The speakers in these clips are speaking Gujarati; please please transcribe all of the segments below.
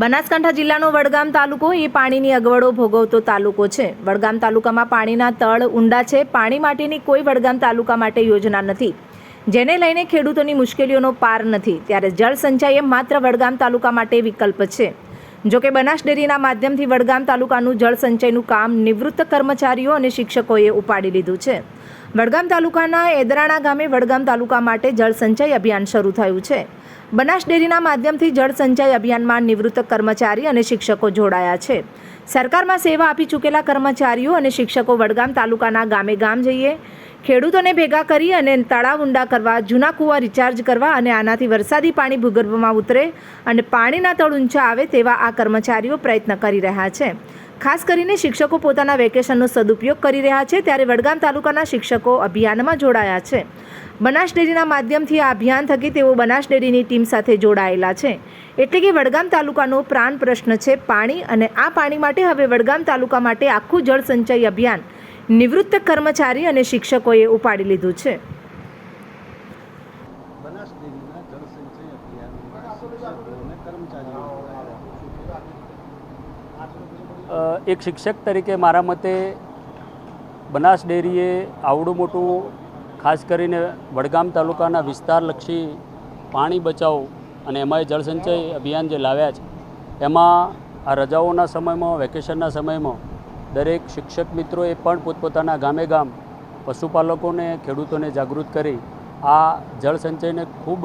બનાસકાંઠા જિલ્લાનો વડગામ તાલુકો એ પાણીની અગવડો ભોગવતો તાલુકો છે. વડગામ તાલુકામાં પાણીના તળ ઊંડા છે. પાણી માટેની કોઈ વડગામ તાલુકા માટે યોજના નથી. જેને લઈને ખેડૂતોની મુશ્કેલીઓનો પાર નથી. ત્યારે જળ સંચય એ માત્ર વડગામ તાલુકા માટે વિકલ્પ છે. જોકે બનાસ ડેરીના માધ્યમથી વડગામ તાલુકાનું જળ કામ નિવૃત્ત કર્મચારીઓ અને શિક્ષકોએ ઉપાડી લીધું છે. વડગામ તાલુકાના એદરાણા ગામે વડગામ તાલુકા માટે જળ અભિયાન શરૂ થયું છે. બનાસ ડેરીના માધ્યમથી જળ સંચય અભિયાનમાં નિવૃત્ત કર્મચારી અને શિક્ષકો જોડાયા છે. સરકારમાં સેવા આપી ચૂકેલા કર્મચારીઓ અને શિક્ષકો વડગામ તાલુકાના ગામે ગામ જઈએ ખેડૂતોને ભેગા કરી અને તળાવ ઊંડા કરવા, જૂના કૂવા રિચાર્જ કરવા અને આનાથી વરસાદી પાણી ભૂગર્ભમાં ઉતરે અને પાણીના તળ ઊંચા આવે તેવા આ કર્મચારીઓ પ્રયત્ન કરી રહ્યા છે. ખાસ કરીને શિક્ષકો પોતાના વેકેશનનો સદુપયોગ કરી રહ્યા છે, ત્યારે વડગામ તાલુકાના શિક્ષકો અભિયાનમાં જોડાયા છે. બનાસ ડેરીના માધ્યમથી આ અભિયાન થકી તેઓ બનાસ ડેરીની ટીમ સાથે જોડાયેલા છે. એટલે કે વડગામ તાલુકાનો પ્રાણ પ્રશ્ન છે પાણી અને આ પાણી માટે હવે વડગામ તાલુકા માટે આખું જળ સંચય અભિયાન નિવૃત્ત કર્મચારી અને શિક્ષકોએ ઉપાડી લીધું છે. એક શિક્ષક તરીકે મારા મતે બનાસ ડેરીએ આવડું મોટું ખાસ કરીને વડગામ તાલુકાના વિસ્તારલક્ષી પાણી બચાવ અને એમાંય જળસંચય અભિયાન જે લાવ્યા છે એમાં આ રજાઓના સમયમાં વેકેશનના સમયમાં દરેક શિક્ષક મિત્રોએ પણ પોતપોતાના ગામે ગામ પશુપાલકોને, ખેડૂતોને જાગૃત કરી આ જળસંચયને ખૂબ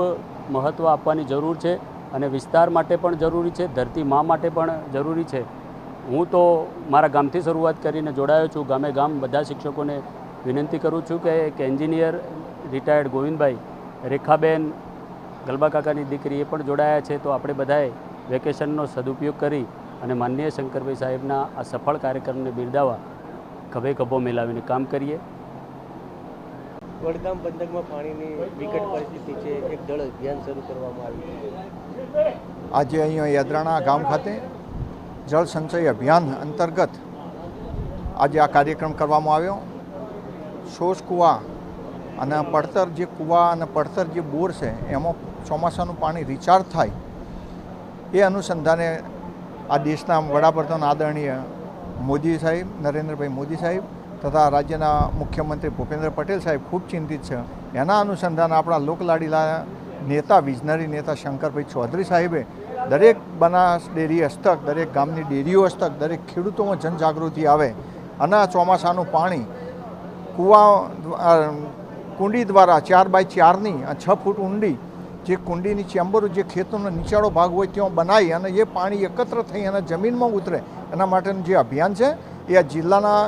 મહત્ત્વ આપવાની જરૂર છે અને વિસ્તાર માટે પણ જરૂરી છે, ધરતી મા માટે પણ જરૂરી છે. હું તો મારા ગામથી શરૂઆત કરીને જોડાયો છું. ગામે ગામ બધા શિક્ષકોને વિનંતી કરું છું કે એક એન્જિનિયર રિટાયર્ડ ગોવિંદભાઈ રેખાબેન ગલબા કાકાની દીકરી એ પણ જોડાયા છે. તો આપણે બધાએ વેકેશનનો સદુપયોગ કરી અને માનનીય શંકરભાઈ સાહેબના આ સફળ કાર્યક્રમને બિરદાવવા ખભે ખભો મેલાવીને કામ કરીએ. વડગામ પંથકમાં પાણીની વિકટ પરિસ્થિતિ છે. એક જળ અભિયાન શરૂ કરવામાં આવ્યું આજે અહીંયા યાદરાણા ગામ ખાતે જળ સંચય અભિયાન અંતર્ગત આજે આ કાર્યક્રમ કરવામાં આવ્યો. શોષ કૂવા અને પડતર જે કૂવા અને પડતર જે બોર છે એમાં ચોમાસાનું પાણી રિચાર્જ થાય એ અનુસંધાને આ દેશના વડાપ્રધાન આદરણીય મોદી સાહેબ, નરેન્દ્રભાઈ મોદી સાહેબ તથા રાજ્યના મુખ્યમંત્રી ભૂપેન્દ્ર પટેલ સાહેબ ખૂબ ચિંતિત છે. એના અનુસંધાન આપણા લોકલાડીલા નેતા વિઝનરી નેતા શંકરભાઈ ચૌધરી સાહેબે દરેક બનાસ ડેરી હસ્તક, દરેક ગામની ડેરીઓ હસ્તક, દરેક ખેડૂતોમાં જનજાગૃતિ આવે. અને ચોમાસાનું પાણી કૂવા કુંડી દ્વારા ચાર બાય ચારની છ ફૂટ ઊંડી જે કુંડીની ચેમ્બરો જે ખેતરનો નીચાળો ભાગ હોય ત્યાં બનાવી અને એ પાણી એકત્ર થઈ અને જમીનમાં ઉતરે. એના માટેનું જે અભિયાન છે, એ આ જિલ્લાના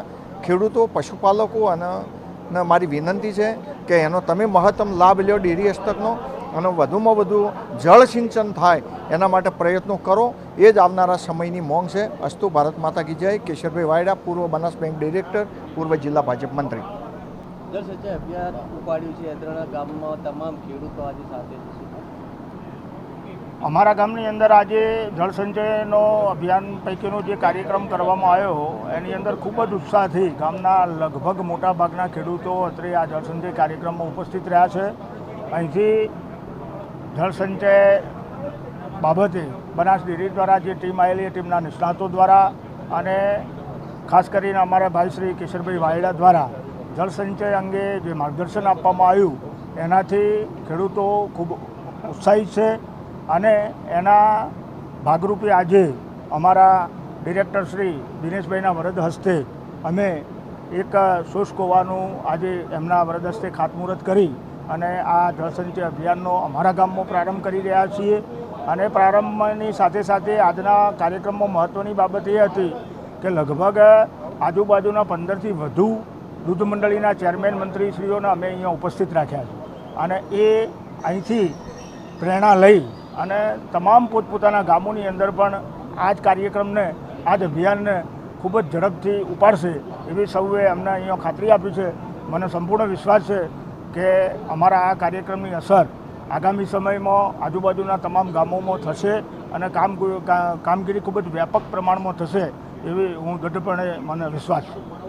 ખેડૂતો, પશુપાલકો અને મારી વિનંતી છે કે એનો તમે મહત્તમ લાભ લ્યો ડેરી હસ્તકનો અને વધુમાં વધુ જળસિંચન થાય એના માટે પ્રયત્નો કરો. એ જ આવનારા સમયની મોંઘ છે. અસ્તુ ભારત માતા કી જય. કેશરભાઈ વાયડા, પૂર્વ બનાસ બેંક ડિરેક્ટર, પૂર્વ જિલ્લા ભાજપ મંત્રી. દર સંચય અભિયાન ઉપાડ્યું છે યદ્રાણા ગામમાં તમામ ખેડૂતો આજે સાથે છે. અમારા ગામની અંદર આજે જળસંચયનો અભિયાન પૈકીનો જે કાર્યક્રમ કરવામાં આવ્યો, એની અંદર ખૂબ જ ઉત્સાહથી ગામના લગભગ મોટાભાગના ખેડૂતો અત્રે આ જળસંચય કાર્યક્રમમાં ઉપસ્થિત રહ્યા છે. અહીંથી જળસંચય બાબતે બનાસ ડેરી દ્વારા જે ટીમ આવેલી એ ટીમના નિષ્ણાતો દ્વારા અને ખાસ કરીને અમારા ભાઈ શ્રી કિશોરભાઈ વાયડા દ્વારા જળસંચય અંગે જે માર્ગદર્શન આપવામાં આવ્યું, એનાથી ખેડૂતો ખૂબ ઉત્સાહિત છે. અને એના ભાગરૂપે આજે અમારા ડિરેક્ટર શ્રી દિનેશભાઈના વરદ હસ્તે અમે એક શુષ્કોવાનું આજે એમના વરદ હસ્તે ખાતમુહૂર્ત કરી અને આ જળસંચય અભિયાનનો અમારા ગામમાં પ્રારંભ કરી રહ્યા છીએ. અને પ્રારંભની સાથે સાથે આજના કાર્યક્રમમાં મહત્ત્વની બાબત એ હતી કે લગભગ આજુબાજુના પંદરથી વધુ દૂધ મંડળીના ચેરમેન મંત્રીશ્રીઓને અમે અહીંયા ઉપસ્થિત રાખ્યા છે. અને એ અહીંથી પ્રેરણા લઈ અને તમામ પોતપોતાના ગામોની અંદર પણ આ જ કાર્યક્રમને, આ જ અભિયાનને ખૂબ જ ઝડપથી ઉપાડશે એવી સૌએ અમને અહીંયા ખાતરી આપી છે. મને સંપૂર્ણ વિશ્વાસ છે કે અમારા આ કાર્યક્રમની અસર આગામી સમયમાં આજુબાજુના તમામ ગામોમાં થશે અને કામ કામગીરી ખૂબ જ વ્યાપક પ્રમાણમાં થશે એવી હું ગઢપણે મને વિશ્વાસ છે.